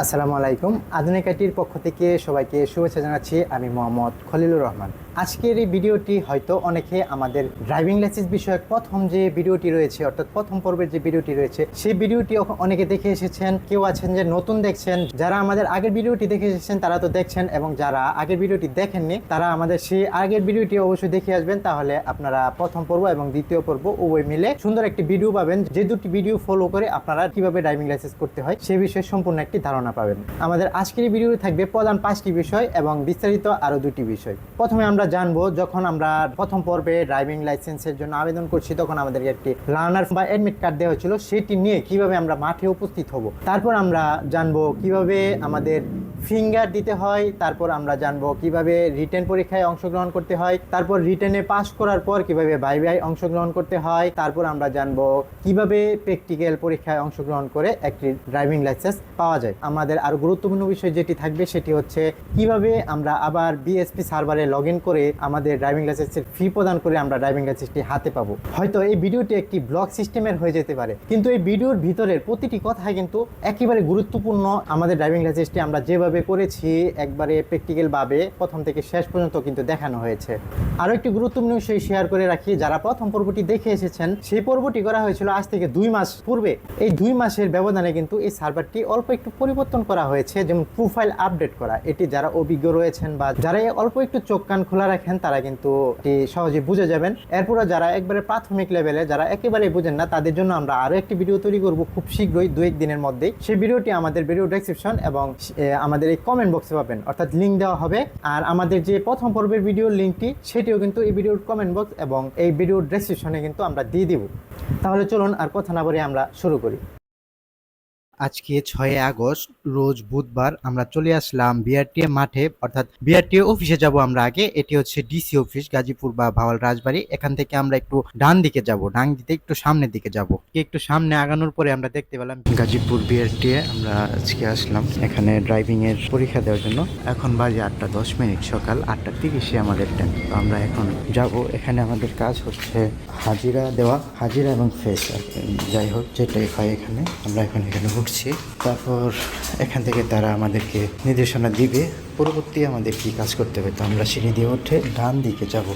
আসসালামু আলাইকুম। আধুনিক আইটির পক্ষ থেকে সবাইকে শুভেচ্ছা জানাচ্ছি। আমি মোহাম্মদ খলিলুর রহমান। আজকের এই ভিডিওটি হয়তো অনেকে আমাদের ড্রাইভিং লাইসেন্স বিষয়ক প্রথম যে ভিডিওটি রয়েছে, অর্থাৎ প্রথম পর্বের যে ভিডিওটি রয়েছে, সেই ভিডিওটি অনেকে দেখে এসেছেন, কেউ আছেন যে নতুন দেখছেন, যারা আমাদের আগের ভিডিওটি দেখে এসেছেন তারা তো দেখছেন এবং যারা আগের ভিডিওটি দেখেননি তারা আমাদের সেই আগের ভিডিওটি অবশ্যই দেখে আসবেন, তাহলে আপনারা প্রথম পর্ব এবং দ্বিতীয় পর্ব উভয় মিলে সুন্দর একটি ভিডিও পাবেন, যে দুটি ভিডিও ফলো করে আপনারা কীভাবে ড্রাইভিং লাইসেন্স করতে হয় সে বিষয়ে সম্পূর্ণ একটি ধারণা পাবেন। আমাদের আজকের এই ভিডিওতে থাকবে প্রধান পাঁচটি বিষয় এবং বিস্তারিত আরও দুটি বিষয়। প্রথমে আমরা জানব যখন আমরা প্রথম পর্বে ড্রাইভিং লাইসেন্সের জন্য আবেদন করছি, তখন আমাদেরকে একটি লার্নার বা অ্যাডমিট কার্ড দেওয়া হয়েছিল। সেটি নিয়ে কীভাবে আমরা মাঠে উপস্থিত হব, তারপর আমরা জানব কীভাবে আমাদের ফিঙ্গার দিতে হয়, তারপর আমরা জানব কীভাবে রিটেন পরীক্ষায় অংশগ্রহণ করতে হয়, তারপর রিটেনে পাস করার পর কীভাবে বাই বাই অংশগ্রহণ করতে হয়, তারপর আমরা জানব কীভাবে প্র্যাকটিক্যাল পরীক্ষায় অংশগ্রহণ করে একটি ড্রাইভিং লাইসেন্স পাওয়া যায়। আমাদের আরও গুরুত্বপূর্ণ বিষয় যেটি থাকবে সেটি হচ্ছে কীভাবে আমরা আবার বিএসপি সার্ভারে লগ করে আমাদের ড্রাইভিং লাইসেন্সের ফি প্রদান করে আমরা ড্রাইভিং লাইসেন্সটি হাতে পাবো। হয়তো এই ভিডিওটি একটি ব্লগ সিস্টেমের হয়ে যেতে পারে, কিন্তু এই ভিডিওর ভিতরের প্রতিটি কথাই কিন্তু একেবারে গুরুত্বপূর্ণ। আমাদের ড্রাইভিং লাইসেন্সটি আমরা যেভাবে করেছি একবারে প্র্যাকটিক্যাল ভাবে প্রথম থেকে শেষ পর্যন্ত কিন্তু দেখানো হয়েছে। আরও একটি গুরুত্বপূর্ণ বিষয় শেয়ার করে রাখি যারা প্রথম পর্বটি দেখে এসেছেন সেই পর্বটি করা হয়েছিল আজ থেকে দুই মাস পূর্বে। এই দুই মাসের ব্যবধানে কিন্তু এই সার্ভারটি অল্প একটু পরিবর্তন করা হয়েছে যেমন প্রোফাইল আপডেট করা। এটি যারা অভিজ্ঞ রয়েছেন বা যারা অল্প একটু চোখ কান খোলা রাখেন তারা কিন্তু এটি সহজে বুঝে যাবেন। এরপরে যারা একবারে প্রাথমিক লেভেলে যারা একেবারে বুঝেন না তাদের জন্য আমরা আরও একটি ভিডিও তৈরি করব খুব শীঘ্রই দু এক দিনের মধ্যেই। সেই ভিডিওটি আমাদের ভিডিও ডেসক্রিপশন এবং এ, আমাদের এই কমেন্ট বক্সে পাবেন। অর্থাৎ লিঙ্ক দেওয়া হবে। আর আমাদের যে প্রথম পর্বের ভিডিওর লিঙ্কটি সেটিও কিন্তু এই ভিডিওর কমেন্ট বক্স এবং এই ভিডিওর ডেসক্রিপশনে কিন্তু আমরা দিয়ে দিব। তাহলে চলুন আর কথা না বলে আমরা শুরু করি। আজকে ছয় আগস্ট, রোজ বুধবার আমরা চলে আসলাম বিআরটিএ মাঠে, অর্থাৎ বিআরটিএ অফিসে যাব আমরা আগে। এটি হচ্ছে ডিসি অফিস, গাজীপুর বা ভাওয়াল রাজবাড়ি। এখান থেকে আমরা একটু ডান দিকে যাব, ডান দিকে একটু সামনের দিকে যাব। একটু সামনে আগানোর পরে আমরা দেখতে পেলাম গাজীপুর বিআরটিএ আমরা আজকে আসলাম এখানে ড্রাইভিং এর পরীক্ষা দেওয়ার জন্য। এখন বাজে আটটা দশ মিনিট, সকাল আটটা তিরিশে আমাদের তো আমরা এখন যাব, এখানে আমাদের কাজ হচ্ছে হাজিরা দেওয়া, হাজিরা এবং ফেস যাই হোক, যেটাই হয় এখানে, আমরা এখন এখানে উঠছি তারপর এখান থেকে তারা আমাদেরকে নির্দেশনা দিবে। পরবর্তী আমাদের কি কাজ করতে হবে তো আমরা সিঁড়ি দিয়ে উঠে ডান দিকে যাব।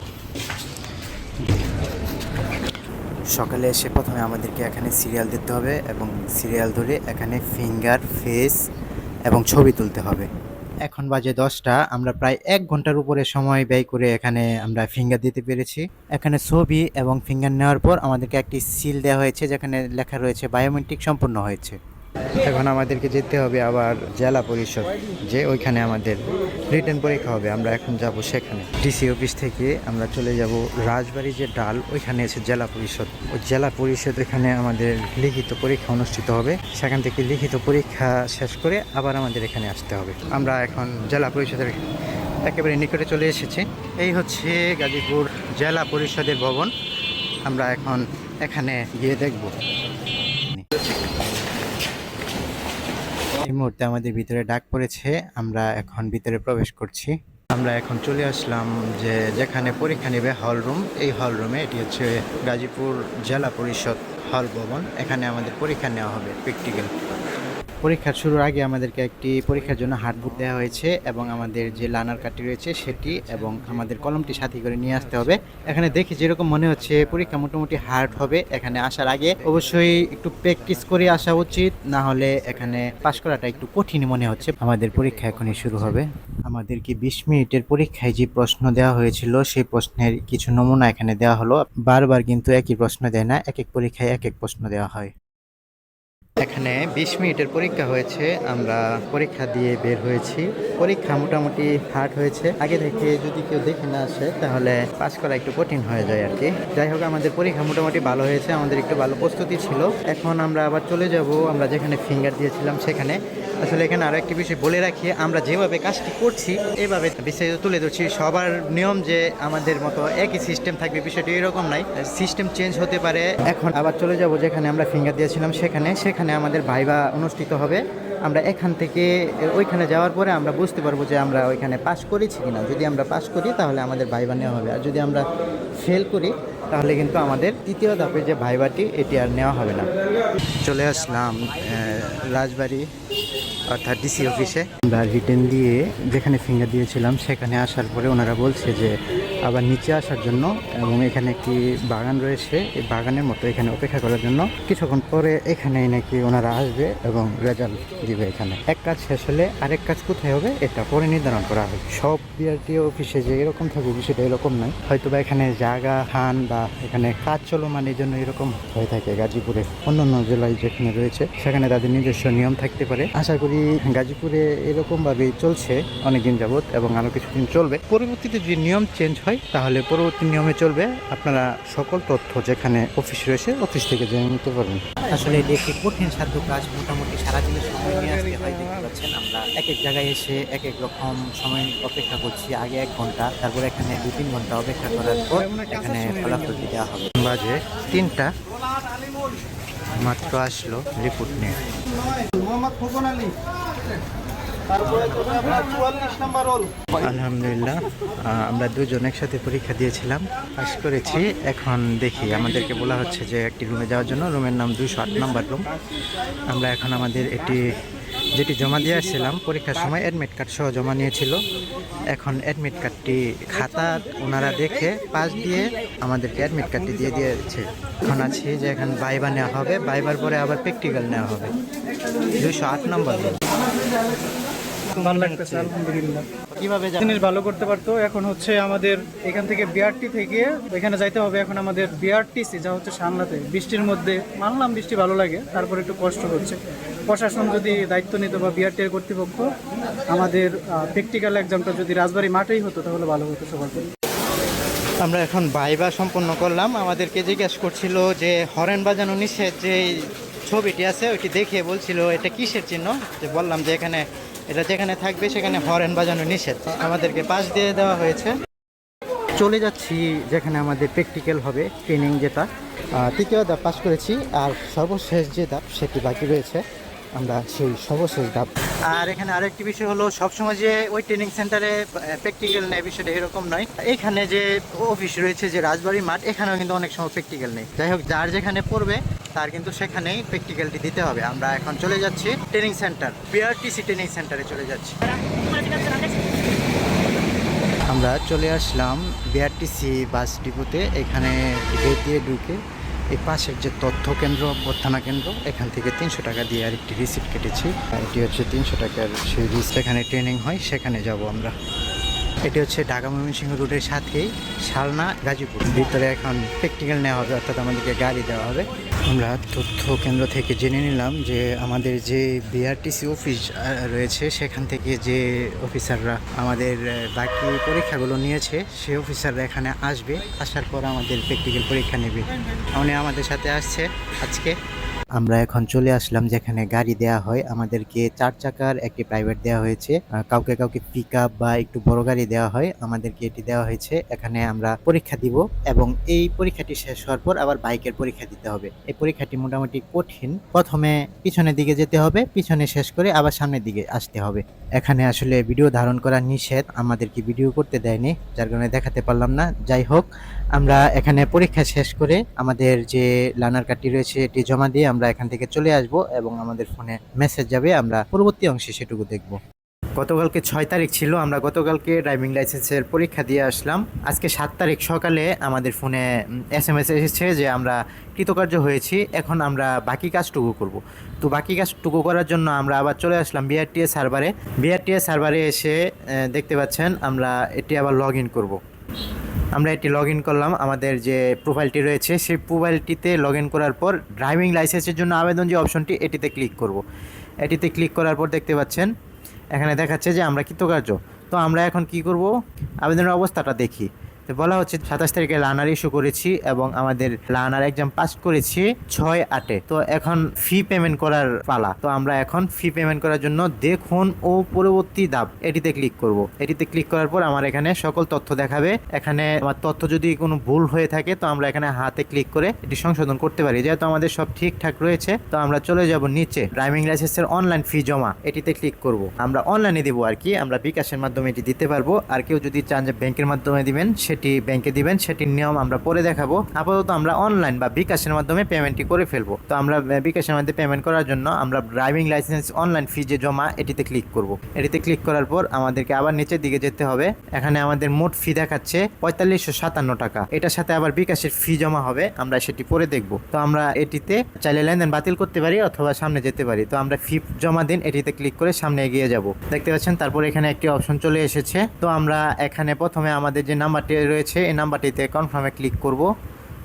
সকালে এসে প্রথমে আমাদেরকে এখানে সিরিয়াল দিতে হবে এবং সিরিয়াল ধরে এখানে ফিঙ্গার, ফেস এবং ছবি তুলতে হবে। এখন বাজে দশটা, আমরা প্রায় এক ঘণ্টার উপরে সময় ব্যয় করে এখানে আমরা ফিঙ্গার দিতে পেরেছি। এখানে ছবি এবং ফিঙ্গার নেওয়ার পর আমাদেরকে একটি সিল দেওয়া হয়েছে, যেখানে লেখা রয়েছে, বায়োমেট্রিক সম্পূর্ণ হয়েছে। এখন আমাদেরকে যেতে হবে আবার জেলা পরিষদ, যে ওইখানে আমাদের রিটার্ন পরীক্ষা হবে। আমরা এখন যাব সেখানে। ডিসি অফিস থেকে আমরা চলে যাব রাজবাড়ি যে ডাল, ওইখানে আছে জেলা পরিষদ। ওই জেলা পরিষদ এখানে আমাদের লিখিত পরীক্ষা অনুষ্ঠিত হবে। সেখান থেকে লিখিত পরীক্ষা শেষ করে আবার আমাদের এখানে আসতে হবে। আমরা এখন জেলা পরিষদের একেবারে নিকটে চলে এসেছি। এই হচ্ছে গাজীপুর জেলা পরিষদের ভবন। আমরা এখন এখানে গিয়ে দেখব। এই মুহূর্তে আমাদের ভিতরে ডাক পড়েছে, আমরা এখন ভিতরে প্রবেশ করছি। আমরা এখন চলে আসলাম যে যেখানে পরীক্ষা নেবে হল রুম, এই হল রুমে এটি হচ্ছে গাজীপুর জেলা পরিষদ হল ভবন। এখানে আমাদের পরীক্ষা নেওয়া হবে প্র্যাকটিক্যাল। পরীক্ষার শুরুর আগে আমাদেরকে একটি পরীক্ষার জন্য হার্ড বুক দেওয়া হয়েছে এবং আমাদের যে লানার কার্ডটি রয়েছে সেটি এবং আমাদের কলমটি সাথী করে নিয়ে আসতে হবে। এখানে দেখি যেরকম মনে হচ্ছে পরীক্ষা মোটামুটি হার্ড হবে এখানে আসার আগে। অবশ্যই একটু প্র্যাকটিস করে আসা উচিত, না হলে এখানে পাশ করাটা একটু কঠিন মনে হচ্ছে। আমাদের পরীক্ষা এখনই শুরু হবে। আমাদেরকে বিশ মিনিটের পরীক্ষায় যে প্রশ্ন দেওয়া হয়েছিল, সেই প্রশ্নের কিছু নমুনা এখানে দেওয়া হলো। বারবার কিন্তু একই প্রশ্ন দেয় না এক এক পরীক্ষায় এক এক প্রশ্ন দেওয়া হয়। এখানে বিশ মিনিটের পরীক্ষা হয়েছে, আমরা পরীক্ষা দিয়ে বের হয়েছি। পরীক্ষা মোটামুটি হার্ড হয়েছে। আগে থেকে যদি কেউ দেখে না আসে, তাহলে পাস করা একটু কঠিন হয়ে যায় আর কি। যাই হোক, আমাদের পরীক্ষা মোটামুটি ভালো হয়েছে, আমাদের একটু ভালো প্রস্তুতি ছিল। এখন আমরা আবার চলে যাব, আমরা যেখানে ফিঙ্গার দিয়েছিলাম, সেখানে আসলে এখানে আরও একটি বিষয় বলে রাখি, আমরা যেভাবে কাজটি করছি, এভাবে বিস্তারিত তুলে ধরছি। সবার নিয়ম যে আমাদের মতো একই সিস্টেম থাকবে, বিষয়টি এরকম নাই। সিস্টেম চেঞ্জ হতে পারে। এখন আবার চলে যাব যেখানে আমরা ফিঙ্গার দিয়েছিলাম সেখানে। সেখানে আমাদের ভাইবা অনুষ্ঠিত হবে। আমরা এখান থেকে, ওইখানে যাওয়ার পরে আমরা বুঝতে পারব যে আমরা ওইখানে পাস করেছি কিনা। যদি আমরা পাস করি, তাহলে আমাদের ভাইবা নেওয়া হবে। আর যদি আমরা ফেল করি তাহলে কিন্তু আমাদের তৃতীয় ধাপে যে ভাইবাটি, এটি আর নেওয়া হবে না। চলে আসলাম রাজবাড়ি, অর্থাৎ ডিসি অফিসে আমরা রিটার্ন দিয়ে যেখানে ফিঙ্গার দিয়েছিলাম, সেখানে আসার পরে ওনারা বলছে যে, আবার নিচে আসার জন্য এবং এখানে একটি বাগান রয়েছে। এই বাগানের মতো এখানে অপেক্ষা করার জন্য কিছুক্ষণ পরে এখানে নাকি ওনারা আসবে এবং রেজাল্ট দিবে এখানে। এক কাজ শেষ হলে আরেক কাজ কোথায় হবে, এটা পরে নির্ধারণ করা হবে। সব বিআরটি অফিসে যে এরকম থাকবে বিষয়টা এরকম নয়। হয়তো বা এখানে জায়গা হান বা এখানে কাজ চলমান এই জন্য এরকম হয়ে থাকে গাজীপুরে। অন্য অন্য জেলায় যেখানে রয়েছে, সেখানে তাদের নিজস্ব নিয়ম থাকতে পারে। আশা করি গাজীপুরে এরকম ভাবেই চলছে অনেকদিন যাবত এবং আরও কিছুদিন চলবে। পরবর্তীতে যদি নিয়ম চেঞ্জ হয়, তাহলে পরবর্তী নিয়মে চলবে। আপনারা সকল তথ্য যেখানে অফিস রয়েছে অফিস থেকে জেনে নিতে পারবেন। আসলে এটি একটি কঠিন সাধ্য কাজ। মোটামুটি সারাদিনের সময় নিয়ে আসতে হয়, দেখতে পাচ্ছেন আমরা। এক এক জায়গায় এসে এক এক রকম সময় অপেক্ষা করছি, আগে এক ঘণ্টা, তারপর এখানে দু তিন ঘণ্টা অপেক্ষা করার পর এখানে ফলাফলটি দেওয়া হবে বাজে তিনটা। মাত্র আসলো রিপোর্ট নিয়ে। আলহামদুলিল্লাহ আমরা দুজন একসাথে পরীক্ষা দিয়েছিলাম পাস করেছি। এখন দেখি, আমাদেরকে বলা হচ্ছে যে একটি রুমে যাওয়ার জন্য। রুমের নাম দুশো আট নম্বর রুম আমরা এখন আমাদের এটি যেটি জমা দিয়ে আসছিলাম, পরীক্ষার সময় অ্যাডমিট কার্ড সহ জমা নিয়েছিল। এখন অ্যাডমিট কার্ডটি খাতা ওনারা দেখে পাস দিয়ে আমাদেরকে অ্যাডমিট কার্ডটি দিয়ে দিয়েছে। এখন আছি যে এখন বাইবা নেওয়া হবে বাইবার পরে আবার প্র্যাকটিক্যাল নেওয়া হবে। দুইশো আট নম্বর কীভাবে জিনিস ভালো করতে পারতো। এখন হচ্ছে আমাদের এখান থেকে বিআরটি থেকে এখানে যাইতে হবে। এখন আমাদের বিআরটিসি যা হচ্ছে সামলাতে। বৃষ্টির মধ্যে মানলাম বৃষ্টি ভালো লাগে তারপর একটু কষ্ট হচ্ছে। প্রশাসন যদি দায়িত্ব নিত বা বিআরটির কর্তৃপক্ষ আমাদের প্র্যাকটিক্যাল এক্সামটা যদি রাজবাড়ি মাঠেই হতো তাহলে ভালো হতো সবার জন্য। আমরা এখন বাইবা সম্পন্ন করলাম। আমাদেরকে জিজ্ঞেস করছিল যে হরেন বাজানো নিষেধ যে ছবিটি আছে ওইটি দেখে বলছিল এটা কিসের চিহ্ন? যে বললাম যে এখানে এটা যেখানে থাকবে সেখানে হরেন বাজানো নিষেধ। আমাদেরকে পাশ দিয়ে দেওয়া হয়েছে। চলে যাচ্ছি যেখানে আমাদের প্র্যাকটিক্যাল হবে ট্রেনিং যেটা। তৃতীয় ধাপ পাস করেছি, আর সর্বশেষ যে ধাপ, সেটি বাকি রয়েছে। আমরা সেই সর্বশেষ ধাপ। আর এখানে আরেকটি বিষয় হলো, সবসময় যে ওই ট্রেনিং সেন্টারে প্র্যাকটিক্যাল নেই, বিষয়টা এরকম নয়। এখানে যে অফিস রয়েছে, যে রাজবাড়ি মাঠ, এখানেও কিন্তু অনেক সময় প্র্যাকটিক্যাল নেই। যাই হোক, যার যেখানে পড়বে, তার কিন্তু সেখানেই প্র্যাকটিক্যালটি দিতে হবে। আমরা এখন চলে যাচ্ছি ট্রেনিং সেন্টার বিআরটিসি ট্রেনিং সেন্টারে চলে যাচ্ছি। আমরা চলে আসলাম বিআরটিসি বাস ডিপোতে এখানে গেট ঢুকে এই পাশের যে তথ্য কেন্দ্র, অভ্যর্থনা কেন্দ্র, এখান থেকে তিনশো টাকা দিয়ে আরেকটি রিসিপ্ট কেটেছি। এটি হচ্ছে তিনশো টাকার সেই রিস এখানে ট্রেনিং হয়, সেখানে যাব আমরা। এটি হচ্ছে ঢাকা ময়মনসিংহ রুটের সাথেই শালনা গাজীপুর। ভিতরে এখন প্র্যাকটিক্যাল নেওয়া হবে, অর্থাৎ আমাদেরকে গাড়ি দেওয়া হবে। আমরা তথ্য কেন্দ্র থেকে জেনে নিলাম যে আমাদের যে বিআরটিসি অফিস রয়েছে, সেখান থেকে যে অফিসাররা আমাদের বাকি পরীক্ষাগুলো নিয়েছে, সে অফিসাররা এখানে আসবে। আসার পর আমাদের প্র্যাকটিক্যাল পরীক্ষা নেবে। উনি আমাদের সাথে আসছে আজকে। আমরা এখন চলে আসলাম যেখানে গাড়ি দেয়া হয়। আমাদেরকে চার চাকার একটি প্রাইভেট দেওয়া হয়েছে। কাউকে কাউকে পিক বা একটু বড় গাড়ি দেওয়া হয়, আমাদেরকে এটি দেওয়া হয়েছে। এখানে আমরা পরীক্ষা দিব এবং এই পরীক্ষাটি শেষ হওয়ার পর আবার বাইকের পরীক্ষা দিতে হবে। এই পরীক্ষাটি মোটামুটি কঠিন। প্রথমে পিছনের দিকে যেতে হবে, পিছনে শেষ করে আবার সামনের দিকে আসতে হবে। এখানে আসলে ভিডিও ধারণ করা নিষেধ। আমাদেরকে ভিডিও করতে দেয়নি, যার কারণে দেখাতে পারলাম না। যাই হোক আমরা এখানে পরীক্ষা শেষ করে আমাদের যে লার্নার কার্ডটি রয়েছে এটি জমা দিয়ে আমরা এখান থেকে চলে আসব এবং আমাদের ফোনে মেসেজ যাবে, আমরা পরবর্তী অংশে সেটুকু দেখব। গতকালকে ছয় তারিখ ছিল, আমরা গতকালকে ড্রাইভিং লাইসেন্সের পরীক্ষা দিয়ে আসলাম। আজকে সাত তারিখ সকালে আমাদের ফোনে এস এম এস এসেছে যে আমরা কৃতকার্য হয়েছি, এখন আমরা বাকি কাজটুকু করব। তো বাকি কাজটুকু করার জন্য আমরা আবার চলে আসলাম বিআরটিএ সার্ভারে বিআরটিএ সার্ভারে এসে দেখতে পাচ্ছেন, আমরা এটি আবার লগ ইন করব। আমরা এটি লগ করলাম, আমাদের যে প্রোফাইলটি রয়েছে, সেই প্রোফাইলটিতে লগ করার পর ড্রাইভিং লাইসেন্সের জন্য আবেদন যে অপশনটি এটিতে ক্লিক করব। এটিতে ক্লিক করার পর দেখতে পাচ্ছেন, এখানে দেখাচ্ছে যে আমরা কৃতকার্য। তো আমরা এখন কি করব? আবেদনের অবস্থাটা দেখি। তো বলা হচ্ছে সাতাশ তারিখে লার্নার ইস্যু করেছি এবং আমাদের লার্নার এক্সাম পাস করেছি ছয় আটে। তো এখন ফি পেমেন্ট করার পালা। তো আমরা এখন ফি পেমেন্ট করার জন্য দেখুন ও পরবর্তী ধাপ। এটিতে ক্লিক করব। এটিতে ক্লিক করার পর আমার এখানে সকল তথ্য দেখাবে। এখানে আমার তথ্য যদি কোনো ভুল হয়ে থাকে, তো আমরা এখানে হাতে ক্লিক করে এটি সংশোধন করতে পারি। যেহেতু আমাদের সব ঠিকঠাক রয়েছে, তো আমরা চলে যাব নিচে। ড্রাইভিং লাইসেন্সের অনলাইন ফি জমা। এটিতে ক্লিক করব। আমরা অনলাইনে দিব আর কি। আমরা বিকাশের মাধ্যমে এটি দিতে পারব। আর কেউ যদি চান যে ব্যাংকের মাধ্যমে দিবেন, সেটি সেটি ব্যাংকে দিবেন, সেটির নিয়ম আমরা পরে দেখাবো। আপাতত আমরা অনলাইন বা বিকাশের মাধ্যমে পেমেন্টটি করে ফেলব। তো আমরা বিকাশের মাধ্যমে পেমেন্ট করার জন্য আমরা ড্রাইভিং লাইসেন্স অনলাইন ফি যে জমা, এটিতে ক্লিক করব। এটিতে ক্লিক করার পর আমাদেরকে আবার নিচের দিকে যেতে হবে। এখানে আমাদের মোট ফি দেখাচ্ছে পঁয়তাল্লিশশো সাতান্ন টাকা। এটার সাথে আবার বিকাশের ফি জমা হবে, আমরা সেটি পরে দেখব। তো আমরা এটিতে চাইলে লেনদেন বাতিল করতে পারি অথবা সামনে যেতে পারি। তো আমরা ফি জমা দিন, এটিতে ক্লিক করে সামনে এগিয়ে যাব। দেখতে পাচ্ছেন, তারপর এখানে একটি অপশন চলে এসেছে। তো আমরা এখানে প্রথমে আমাদের যে নাম্বারটি রয়েছে, এই নাম্বারটিতে কনফার্মে ক্লিক করব।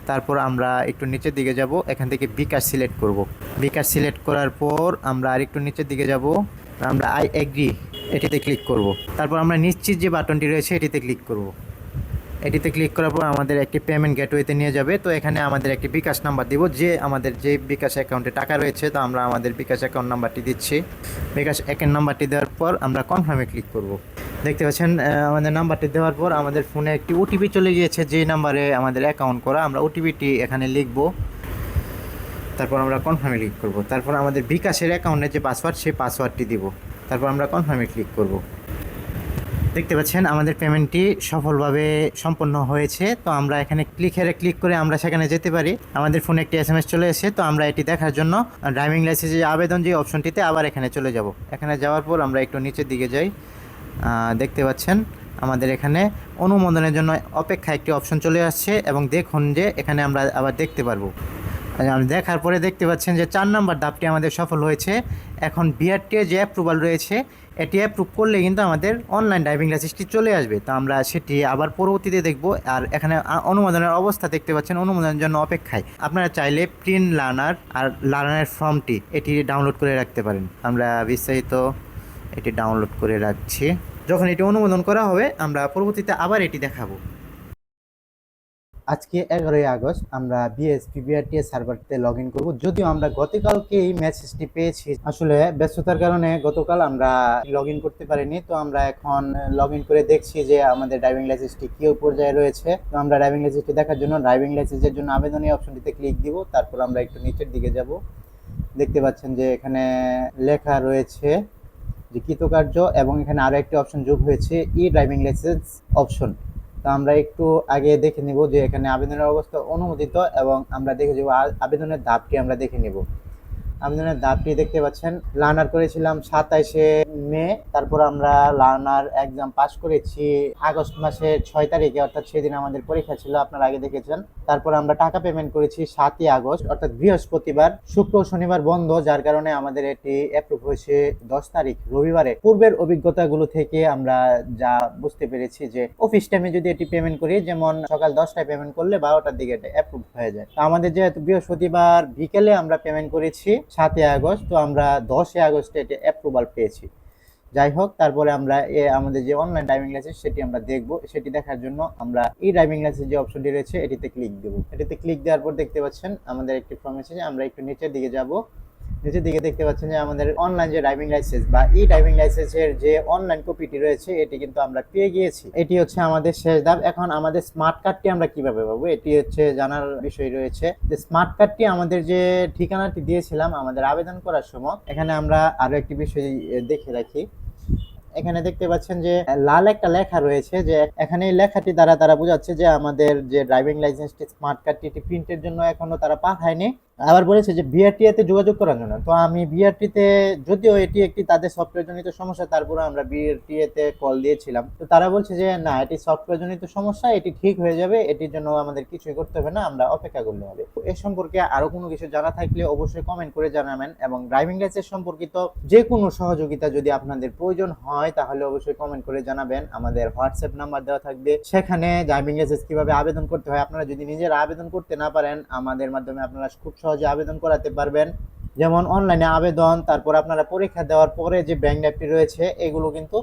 তারপর আমরা একটু নিচের দিকে যাব, এখান থেকে বিকাশ সিলেক্ট করব। বিকাশ সিলেক্ট করার পর আমরা আরেকটু নিচের দিকে যাব, আমরা আই এগ্রি এটিতে ক্লিক করব। তারপর আমরা নিশ্চিত যে বাটনটি রয়েছে এটিতে ক্লিক করব। এটিতে ক্লিক করার পর আমাদের একটি পেমেন্ট গেটওয়েতে নিয়ে যাবে। তো এখানে আমাদের একটি বিকাশ নাম্বার দিব, যে আমাদের যে বিকাশ অ্যাকাউন্টে টাকা রয়েছে, তো আমরা আমাদের বিকাশ অ্যাকাউন্ট নাম্বারটি দিচ্ছি। বিকাশ অ্যাকাউন্ট নাম্বারটি দেওয়ার পর আমরা কনফার্মে ক্লিক করব। দেখতে পাচ্ছেন আমাদের নাম্বারটি দেওয়ার পর আমাদের ফোনে একটি ওটিপি চলে গিয়েছে, যে নাম্বারে আমাদের অ্যাকাউন্ট করা। আমরা ওটিপিটি এখানে লিখব। তারপর আমরা কনফার্মে ক্লিক করব। তারপর আমাদের বিকাশের অ্যাকাউন্টের যে পাসওয়ার্ড সেই পাসওয়ার্ডটি দিব। তারপর আমরা কনফার্মে ক্লিক করব। দেখতে পাচ্ছেন, আমাদের পেমেন্টটি সফলভাবে সম্পন্ন হয়েছে। তো আমরা এখানে ক্লিকেরে ক্লিক করে আমরা সেখানে যেতে পারি। আমাদের ফোনে একটি এস এস চলে এসেছে। তো আমরা এটি দেখার জন্য ড্রাইভিং লাইসেন্সের আবেদন যে অপশনটিতে আবার এখানে চলে যাব। এখানে যাওয়ার পর আমরা একটু নিচের দিকে যাই। দেখতে পাচ্ছেন, আমাদের এখানে অনুমোদনের জন্য অপেক্ষা একটি অপশন চলে আসছে এবং দেখুন যে এখানে আমরা আবার দেখতে পারব। দেখার পরে দেখতে পাচ্ছেন যে চার নম্বর ধাপটি আমাদের সফল হয়েছে। এখন বিআরটি যে অ্যাপ্রুভাল রয়েছে, এটি অ্যাপ্রুভ করলে কিন্তু আমাদের অনলাইন ড্রাইভিং লাইসেন্সটি চলে আসবে। তো আমরা সেটি আবার পরবর্তীতে দেখব। আর এখানে অনুমোদনের অবস্থা দেখতে পাচ্ছেন, অনুমোদনের জন্য অপেক্ষায়। আপনারা চাইলে প্রিন্ট লার্নার আর লার্নারের ফর্মটি এটি ডাউনলোড করে রাখতে পারেন। আমরা বিস্তারিত এটি ডাউনলোড করে রাখছি। যখন এটি অনুমোদন করা হবে, আমরা পরবর্তীতে আবার এটি দেখাবো। আজকে এগারোই আগস্ট, আমরা বিএসপি বিআরটিএস সার্ভারটিতে লগ ইন করব। যদিও আমরা গতকালকে এই মেসেজটি পেয়েছি। আসলে ব্যস্ততার কারণে গতকাল আমরা লগ ইন করতে পারিনি। তো আমরা এখন লগ ইন করে দেখছি যে আমাদের ড্রাইভিং লাইসেন্সটি কি পর্যায়ে রয়েছে। তো আমরা ড্রাইভিং লাইসেন্সটি দেখার জন্য ড্রাইভিং লাইসেন্সের জন্য আবেদন এই অপশনটিতে ক্লিক দিব। তারপর আমরা একটু নিচের দিকে যাব। দেখতে পাচ্ছেন যে এখানে লেখা রয়েছে যে কৃতকার্য এবং এখানে আরও একটি অপশন যোগ হয়েছে ই ড্রাইভিং লাইসেন্স অপশন তো আমরা একটু আগে দেখে নিব যে এখানে আবেদনের অবস্থা অনুমোদিত এবং আমরা দেখে যাব আবেদনের ধাপটি আমরা দেখে নিব। আবেদনের ধাপটি দেখতে পাচ্ছেন লার্নার করেছিলাম সাতাইশে মে, তারপর আমরা লার্নার এক্সাম পাস করেছি আগস্ট মাসের ছয় তারিখে, অর্থাৎ সেদিন আমাদের পরীক্ষা ছিল, আপনারা আগে দেখেছেন। তারপর আমরা টাকা পেমেন্ট করেছি সাতই আগস্ট, অর্থাৎ বৃহস্পতিবার। শুক্র শনিবার বন্ধ, যার কারণে আমাদের এটি অ্যাপ্রুভ হয়েছে দশ তারিখ, রবিবারে। পূর্বের অভিজ্ঞতাগুলো থেকে আমরা যা বুঝতে পেরেছি যে অফিস টাইমে যদি এটি পেমেন্ট করি, যেমন সকাল দশটায় পেমেন্ট করলে বারোটার দিকে এটা অ্যাপ্রুভ হয়ে যায়। তো আমাদের যেহেতু বৃহস্পতিবার বিকেলে আমরা পেমেন্ট করেছি সাতই আগস্ট, তো আমরা দশই আগস্টে এটি অ্যাপ্রুভাল পেয়েছি। যাই হোক, তারপরে আমরা আমাদের যে অনলাইন ড্রাইভিং লাইসেন্স সেটি আমরা দেখব। সেটি দেখার জন্য আমরা এই ড্রাইভিং লাইসেন্স যে অপশনটি রয়েছে, এটিতে ক্লিক দেবো। এটিতে ক্লিক দেওয়ার পর দেখতে পাচ্ছেন আমাদের একটি ফর্ম এসেছে, আমরা একটু নিচের দিকে যাব। নিচের দিকে দেখতে পাচ্ছেন যে আমাদের অনলাইন যে ড্রাইভিং লাইসেন্স বা ই ড্রাইভিং লাইসেন্সের যে অনলাইন কপিটি রয়েছে, এটি কিন্তু আমরা পেয়ে গিয়েছি। এটি হচ্ছে আমাদের শেষ ধাপ। এখন আমাদের স্মার্ট কার্ডটি আমরা কীভাবে পাবো? এটি হচ্ছে জানার বিষয় রয়েছে যে স্মার্ট কার্ডটি আমাদের যে ঠিকানাটি দিয়েছিলাম আমাদের আবেদন করার সময়, এখানে আমরা আরও একটি বিষয় দেখে রাখি। এখানে দেখতে পাচ্ছেন যে লাল একটা লেখা রয়েছে যে, এখানে এই লেখাটি দ্বারা তারা বোঝাচ্ছে যে আমাদের যে ড্রাইভিং লাইসেন্সটি স্মার্ট কার্ডটি প্রিন্টের জন্য এখনও তারা পাঠায়নি। আবার বলেছে যে বিআরটি তে যোগাযোগ করার জন্য। তো আমি বিআরটি তে যদিও এটি একটি তাদের সফটওয়্যার জনিত সমস্যা তারপরে আমরা বিআরটি তে কল দিয়েছিলাম। তো তারা বলছে যে, না, এটি সফটওয়্যার জনিত সমস্যা, এটি ঠিক হয়ে যাবে, এটির জন্য আমাদের কিছুই করতে হবে না, আমরা অপেক্ষা করলে হবে। এ সম্পর্কে আরও কোনো কিছু জানা থাকলে অবশ্যই কমেন্ট করে জানাবেন এবং ড্রাইভিং লাইসেন্স সম্পর্কিত যে কোনো সহযোগিতা যদি আপনাদের প্রয়োজন হয়, তাহলে অবশ্যই কমেন্ট করে জানাবেন। আমাদের হোয়াটসঅ্যাপ নাম্বার দেওয়া থাকবে। সেখানে ড্রাইভিং লাইসেন্স কীভাবে আবেদন করতে হয়, আপনারা যদি নিজেরা আবেদন করতে না পারেন, আমাদের মাধ্যমে আপনারা খুব সহজে আবেদন করাতে পারবেন। যেমন অনলাইনে আবেদন, তারপর আপনারা পরীক্ষা দেওয়ার পরে যে ব্যাংক অ্যাপটি রয়েছে, এগুলো কিন্তু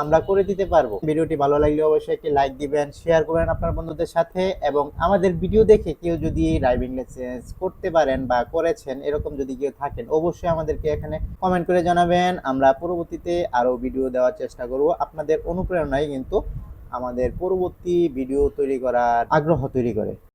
আমরা করে দিতে পারব। ভিডিওটি ভালো লাগলে অবশ্যই একটি লাইক দিবেন শেয়ার করবেন আপনার বন্ধুদের সাথে এবং আমাদের ভিডিও দেখে কেউ যদি ড্রাইভিং লাইসেন্স করতে পারেন বা করেছেন, এরকম যদি কেউ থাকেন, অবশ্যই আমাদেরকে এখানে কমেন্ট করে জানাবেন। আমরা পরবর্তীতে আরও ভিডিও দেওয়ার চেষ্টা করব। আপনাদের অনুপ্রেরণায় কিন্তু আমাদের পরবর্তী ভিডিও তৈরি করার আগ্রহ তৈরি করে।